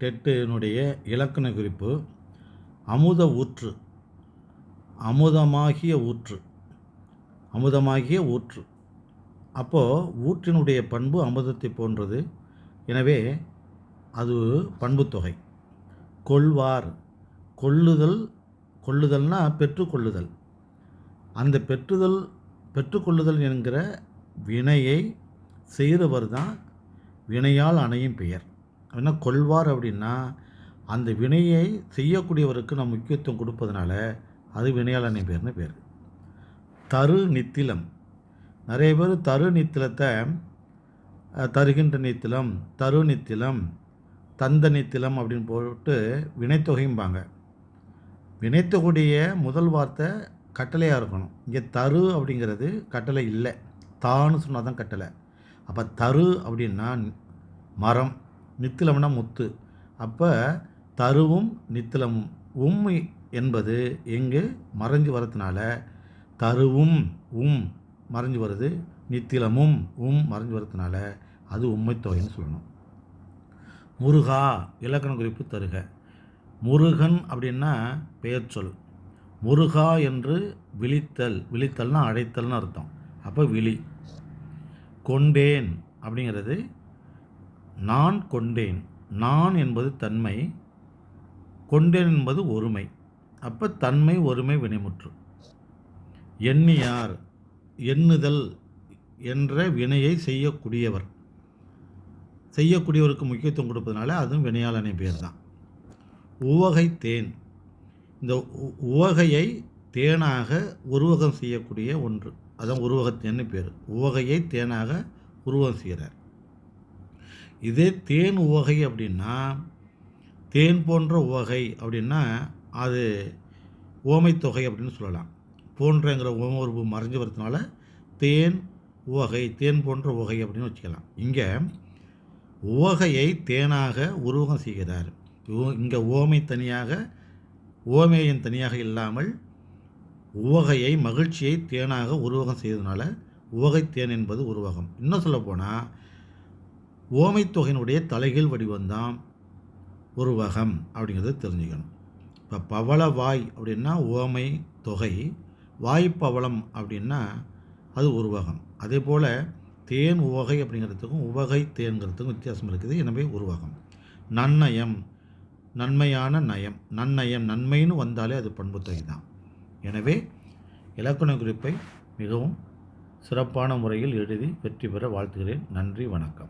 டெட்டினுடைய இலக்கண குறிப்பு அமுத ஊற்று. அமுதமாகிய ஊற்று. அமுதமாகிய ஊற்று. அப்போது ஊற்றினுடைய பண்பு அமுதத்தை போன்றது. எனவே அது பண்புத்தொகை கொள்வார் கொள்ளுதல் கொள்ளுதல்னா பெற்றுக்கொள்ளுதல் அந்த பெற்றுதல் பெற்றுக்கொள்ளுதல் என்கிற வினையை செய்கிறவர் தான் வினையால் அணையும் பெயர். என்ன கொள்வார் அப்படின்னா அந்த வினையை செய்யக்கூடியவருக்கு நம்ம முக்கியத்துவம் கொடுப்பதனால அது வினையாளனை பேர்னு பேர். தரு நித்திலம். நிறைய பேர் தரு நித்திலத்தை தருகின்ற நித்திலம் தரு நித்திலம் தந்த நித்திலம் அப்படின்னு போட்டு வினைத்தொகையும்பாங்க வினைத்தொகுடைய முதல் வார்த்தை கட்டளையாக இருக்கணும். இங்கே தரு அப்படிங்கிறது கட்டளை இல்லை. தான்னு சொன்னால் தான் கட்டளை. அப்போ தரு அப்படின்னா மரம். நித்திலம்னா முத்து. அப்போ தருவும் நித்திலமும். உம் என்பது எங்கு? மறைஞ்சு வரதுனால தருவும் உம் மறைஞ்சு வருது. நித்திலமும் உம் மறைஞ்சு வரதுனால அது உண்மைத்தொகைன்னு சொல்லணும். முருகா இலக்கண குறிப்பு தருக. முருகன் அப்படின்னா பெயர் சொல். முருகா என்று விழித்தல். விழித்தல்னா அழைத்தல்னு அர்த்தம். அப்போ விழி. கொண்டேன் அப்படிங்கிறது நான் கொண்டேன். நான் என்பது தன்மை கொண்டேன் என்பது ஒருமை. அப்போ தன்மை ஒருமை வினைமுற்று. எண்ணியார் எண்ணுதல் என்ற வினையை செய்யக்கூடியவர். செய்யக்கூடியவருக்கு முக்கியத்துவம் கொடுப்பதனால அதுவும் வினையாளனை பேர் தான் உவகை தேன் இந்த உ- உவகையை தேனாக உருவகம் செய்யக்கூடிய ஒன்று. அதான் உருவகத்தேன்னு பேர். உவகையை தேனாக உருவகம் செய்கிறார். இதே தேன் உவகை அப்படின்னா தேன் போன்ற உவகை அப்படின்னா அது ஓமைத்தொகை அப்படின்னு சொல்லலாம். போன்றங்கிற ஓமருவு மறைஞ்சு வரதுனால தேன் உவகை தேன் போன்ற உவகை அப்படின்னு வச்சுக்கலாம். இங்கே உவகையை தேனாக உருவகம் செய்கிறார். இங்கே ஓமை தனியாக ஓமேயன் தனியாக இல்லாமல் உவகையை மகிழ்ச்சியை தேனாக உருவகம் செய்ததுனால உவகை தேன் என்பது உருவகம். இன்னும் சொல்லப்போனால் ஓமைத்தொகையினுடைய தலைகீழ் வடிவம்தான் உருவகம் அப்படிங்கிறத தெரிஞ்சுக்கணும். இப்போ பவள வாய் அப்படின்னா ஓமை தொகை வாய்ப்பவளம் அப்படின்னா அது உருவகம். அதே போல் தேன் உவகை அப்படிங்கிறதுக்கும் உவகை தேன்கிறதுக்கும் வித்தியாசம் இருக்குது எனவே உருவகம். நன்னயம் நன்மையான நயம். நன்னயம் நன்மைன்னு வந்தாலே அது பண்புத்தொகை தான். எனவே இலக்கண குறிப்பை மிகவும் சிறப்பான முறையில் எழுதி வெற்றி பெற வாழ்த்துகிறேன். நன்றி வணக்கம்.